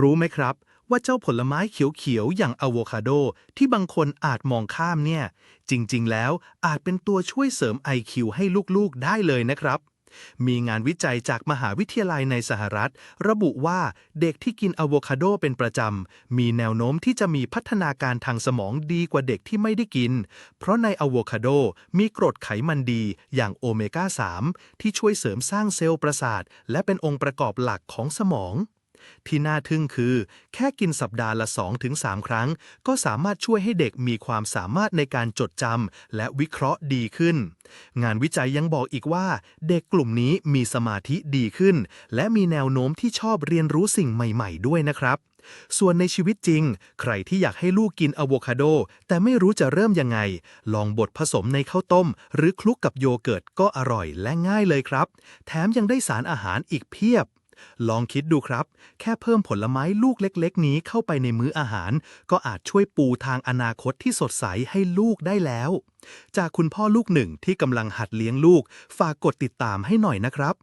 รู้ไหมครับ ว่าเจ้าผลไม้เขียวๆ อย่างอะโวคาโดที่บางคนอาจมองข้ามเนี่ย จริงๆ แล้วอาจเป็นตัวช่วยเสริม IQ ให้ลูกๆ ได้เลยนะครับ มีงานวิจัยจากมหาวิทยาลัยในสหรัฐ ระบุว่าเด็กที่กินอะโวคาโดเป็นประจำ มีแนวโน้มที่จะมีพัฒนาการทางสมองดีกว่าเด็กที่ไม่ได้กิน เพราะในอะโวคาโดมีกรดไขมันดีอย่างโอเมก้า 3 ที่ช่วยเสริมสร้างเซลล์ประสาท และเป็นองค์ประกอบหลักของสมอง ที่น่าทึ่งคือ แค่กินสัปดาห์ละ 2-3 ครั้ง ก็สามารถช่วยให้เด็กมีความสามารถในการจดจำและวิเคราะห์ดีขึ้น งานวิจัยยังบอกอีกว่า เด็กกลุ่มนี้มีสมาธิดีขึ้น และมีแนวโน้มที่ชอบเรียนรู้สิ่งใหม่ๆ ด้วยนะครับส่วนในชีวิตจริง ใครที่อยากให้ลูกกินอะโวคาโด แต่ไม่รู้จะเริ่มยังไง ลองบดผสมในข้าวต้ม หรือคลุกกับโยเกิร์ตก็อร่อยและง่ายเลยครับ แถมยังได้สารอาหารอีกเพียบ ลองคิดดูครับ แค่เพิ่มผลไม้ลูกเล็กๆ นี้เข้าไปในมื้ออาหาร ก็อาจช่วยปูทางอนาคตที่สดใสให้ลูกได้แล้ว จากคุณพ่อลูกหนึ่งที่กำลังหัดเลี้ยงลูก ฝากกดติดตามให้หน่อยนะครับ